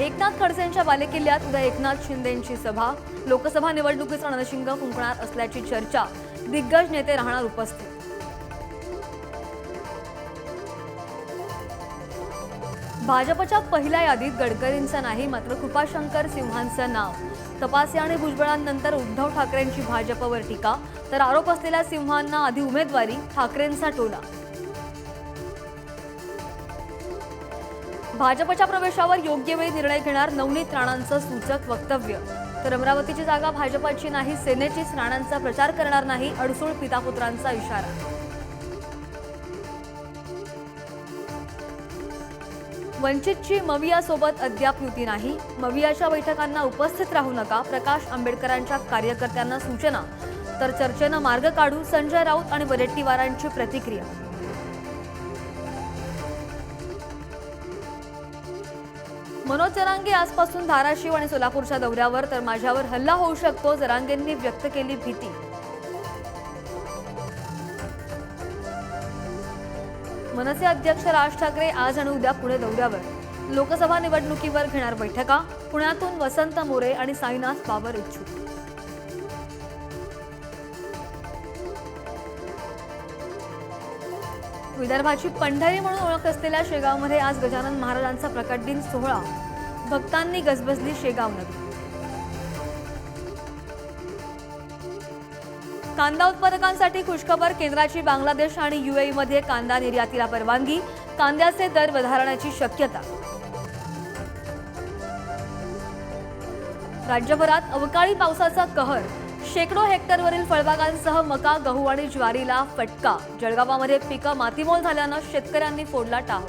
एकनाथ खडसेंच्या बालेकिल्ल्यात उद्या एकनाथ शिंदेंची सभा. लोकसभा निवडणुकीचा रणशिंग फुंकणार असल्याची चर्चा. दिग्गज नेते राहणार उपस्थित. भाजपच्या पहिल्या यादीत गडकरींचं नाही मात्र कृपाशंकर सिंहांचं नाव. तपासी आणि भुजबळांनंतर उद्धव ठाकरेंची भाजपवर टीका. तर आरोप असलेल्या सिंहांना आधी उमेदवारी ठाकरेंचा टोला. भाजपच्या प्रवेशावर योग्य वेळी निर्णय घेणार नवनीत राणांचं सूचक वक्तव्य. तर अमरावतीची जागा भाजपाची नाही सेनेचीच राणांचा प्रचार करणार नाही अडसूळ पितापुत्रांचा इशारा. वंचितची मवियासोबत अद्याप युती नाही. मवियाच्या बैठकांना उपस्थित राहू नका प्रकाश आंबेडकरांच्या कार्यकर्त्यांना सूचना. तर चर्चेनं मार्ग काढू संजय राऊत आणि वडेट्टीवारांची प्रतिक्रिया. मनोज जरांगे आजपासून धाराशिव आणि सोलापूरच्या दौऱ्यावर तर माझ्यावर हल्ला होऊ शकतो जरांगेंनी व्यक्त केली भीती. मनसे अध्यक्ष राज ठाकरे आज आणि उद्या पुणे दौऱ्यावर. लोकसभा निवडणुकीवर घेणार बैठका पुण्यातून वसंत मोरे आणि साईनाथ बाबर इच्छुक. विदर्भाची पंढरी म्हणून ओळख असलेल्या शेगावमध्ये आज गजानन महाराजांचा प्रकट दिन सोहळा. भक्तांनी गजबजली शेगाव नगरी कांदा उत्पादकांसाठी खुशखबर केंद्राची बांगलादेश आणि युएई मध्ये कांदा निर्यातीला परवानगी कांद्याचे दर वधारण्याची शक्यता. राज्यभरात अवकाळी पावसाचा कहर शेकडो हेक्टरवरील फळबागांसह मका गहू आणि ज्वारीला फटका. जळगावामध्ये पिकं मातीमोल झाल्यानं शेतकऱ्यांनी फोडला टाहो.